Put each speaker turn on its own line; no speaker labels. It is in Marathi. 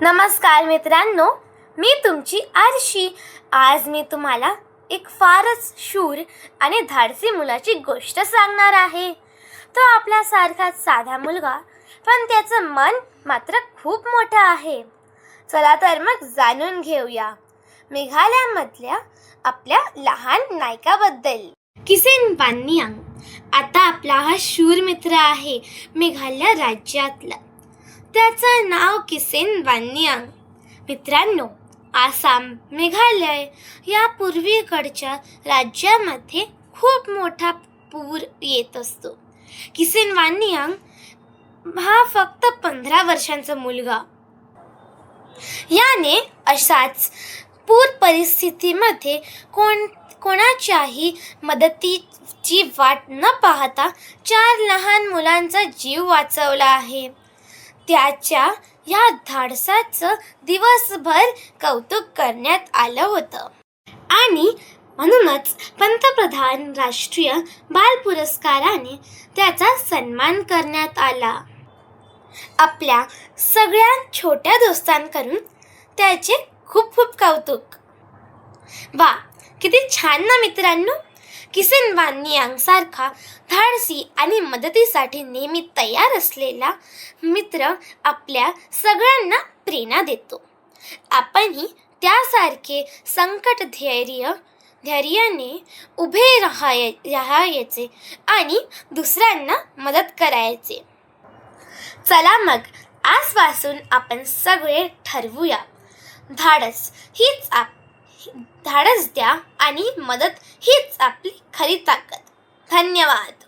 नमस्कार मित्रांनो मी तुमची आरशी. आज मी तुम्हाला एक फारच शूर आणि धाडसी मुलाची गोष्ट सांगणार आहे. तो आपल्यासारखा साधा मुलगा पण त्याचं मन मात्र खूप मोठं आहे. चला तर मग जाणून घेऊया. मेघालयामधल्या आपल्या लहान नायकाबद्दल. किसेन वान्यां आता आपला हा शूर मित्र आहे मेघालय राज्यातला. त्याचं नाव किसेन वान्यांग मित्रांनो आसाम मेघालय या पूर्वीकडच्या राज्यामध्ये खूप मोठा पूर येत असतो. किसेन वान्यांग हा फक्त पंधरा वर्षांचा मुलगा. याने अशाच पूर परिस्थितीमध्ये कोण कोणाच्याही मदतीची वाट न पाहता चार लहान मुलांचा जीव वाचवला आहे. त्याच्या या धाडसाचं दिवसभर कौतुक करण्यात आलं होतं. आणि म्हणूनच पंतप्रधान राष्ट्रीय बाल पुरस्काराने त्याचा सन्मान करण्यात आला. आपल्या सगळ्या छोट्या दोस्तांकडून त्याचे खूप खूप कौतुक. वा किती छान ना मित्रांनो! किसन वानियांसारखा धाडसी आणि मदतीसाठी नेहमी तयार असलेला मित्र आपल्या सगळ्यांना प्रेरणा देतो. आपणही त्यासारखे संकट धैर्य धैर्याने उभे राहाय राहायचे आणि दुसऱ्यांना मदत करायचे. चला मग आजपासून आपण सगळे ठरवूया. धाडस हीच आप धाडस द्या आणि मदत हीच आपली खरी ताकद. धन्यवाद.